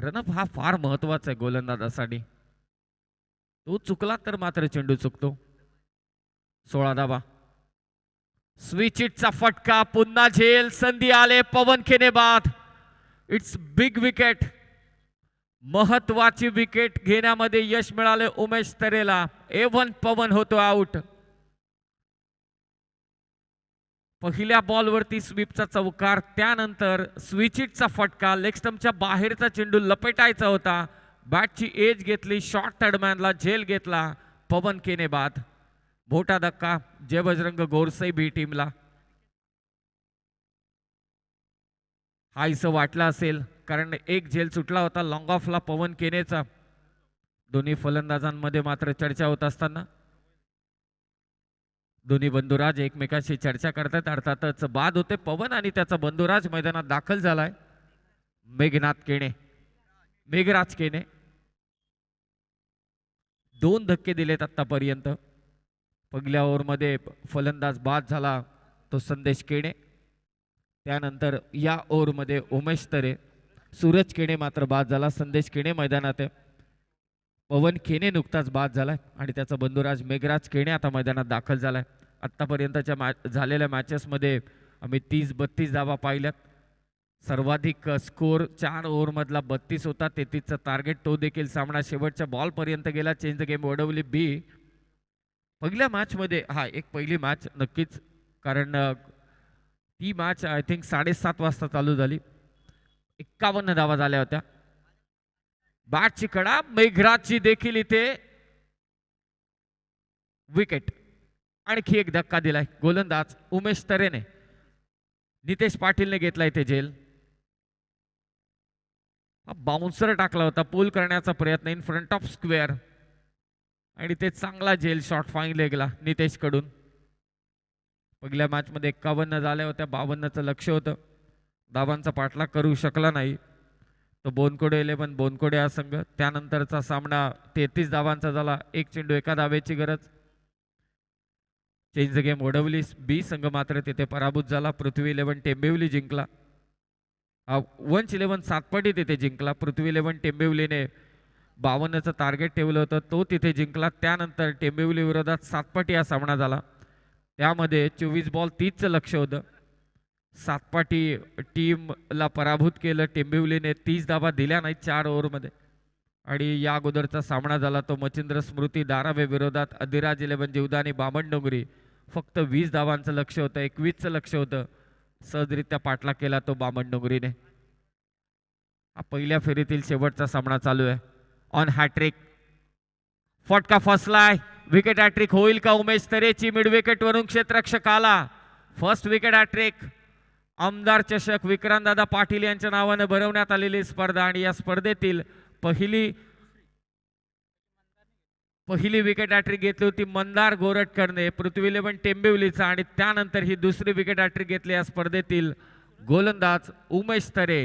Run-up हा फार महत्त्वाचा आहे गोलंदाजासाठी. तो चुकला तर मात्र चेंडू चुकतो. सोळा धावा. स्विचिटचा फटका पुन्हा झेल संधी आले पवन खेने बाद इट्स बिग विकेट महत्वाची विकेट घेण्यामध्ये यश मिळाले उमेश तरेला. एवन पवन होतो आउट पहिल्या बॉलवरती स्वीपचा चौकार त्यानंतर स्विचिटचा फटका लेग बाहेरचा चेंडू लपेटायचा होता. बॅटची एज घेतली शॉर्ट थर्डमॅनला झेल घेतला पवन केने बाद मोठा धक्का जय बजरंग गोरसई बी टीमला. हा इसं वाटला असेल कारण एक झेल सुटला होता लॉंग ऑफला पवन केनेचा. दोन्ही फलंदाजांमध्ये मात्र चर्चा होत असताना. दोन्ही बंधुराज एकमेकांशी चर्चा करतात. अर्थातच बाद होते. पवन आणि त्याचा बंधुराज मैदानात दाखल झालाय. मेघनाथ केणे. मेघराज केणे. दोन धक्के दिलेत आतापर्यंत पहिल्या ओव्हरमध्ये फलंदाज बाद झाला तो संदेश केणे. त्यानंतर या ओव्हरमध्ये उमेश तरे. सूरज केणे मात्र बाद झाला. संदेश केणे मैदानात आहे. पवन केने नुकताच बाद झाला आहे आणि त्याचा बंधुराज मेघराज केणे आता मैदानात दाखल झाला आहे आत्तापर्यंतच्या मॅ झालेल्या मॅचेसमध्ये आम्ही तीस बत्तीस धावा पाहिल्यात. सर्वाधिक स्कोर चार ओव्हरमधला बत्तीस होता. तेहतीसचा टार्गेट तो देखील सामना शेवटच्या बॉलपर्यंत गेला. चेंज गेम वडवली बी पहिल्या मॅचमध्ये हा एक पहिली मॅच नक्कीच कारण ती मॅच आय थिंक साडेसात वाजता चालू झाली. एक्कावन्न धावा झाल्या होत्या. बॅट चिकडा मेघराजची देखील इथे विकेट आणखी एक धक्का दिलाय गोलंदाज उमेश तरेने. नितेश पाटीलने घेतला इथे झेल बाउन्सर टाकला होता पूल करण्याचा प्रयत्न इन फ्रंट ऑफ स्क्वेअर आणि ते चांगला झेल शॉट फाईन लेगला नितेशकडून पहिल्या मॅचमध्ये एक्कावन्न झाल्या होत्या बावन्नचं लक्ष होतं. धावांचा पाठलाग करू शकला नाही. तो बोनकोडे इलेवन बोनकोडे हा संघ. त्यानंतरचा सामना तेहतीस धावांचा झाला. एक चेंडू एका धावेची गरज. चेंज द गेम ओढवली बी संघ मात्र तिथे पराभूत झाला. पृथ्वी इलेव्हन टेंबिवली जिंकला. वंच इलेव्हन सातपटी तिथे जिंकला. पृथ्वी इलेव्हन टेंबिवलीने बावन्नचं टार्गेट ठेवलं होतं. तो तिथे जिंकला. त्यानंतर टेंबिवली विरोधात सातपटी हा सामना झाला. त्यामध्ये चोवीस बॉल तीसचं लक्ष होतं. सातपाटी टीमला पराभूत केलं. टेंबिवलीने तीस दाबा दिल्या नाहीत चार ओव्हरमध्ये. आणि या अगोदरचा सामना झाला तो मचिंद्र स्मृती दारावे विरोधात अधिराज इलेव्हन जीवदानी बामण डोंगरी. फक्त वीस धावांचं लक्ष होतं एकवीसचं लक्ष होतं. सहजरित्या पाठलाग केला तो बामण डोंगरीने. हा पहिल्या फेरीतील शेवटचा सामना चालू आहे. ऑन हॅट्रिक फटका फसलाय. विकेट हॅट्रिक होईल का उमेश तरेची? मिड विकेटवरून क्षेत्ररक्षक आला फर्स्ट विकेट हॅट्रिक आमदार चषक विक्रांतदादा पाटील यांच्या नावानं भरवण्यात आलेली स्पर्धा आणि या स्पर्धेतील पहिली पहिली विकेट हॅट्रिक घेतली होती मंदार गोरटकरने पृथ्वी इलेव्हन टेंबिवलीचा आणि त्यानंतर ही दुसरी विकेट हॅट्रिक घेतली या स्पर्धेतील गोलंदाज उमेश तरे.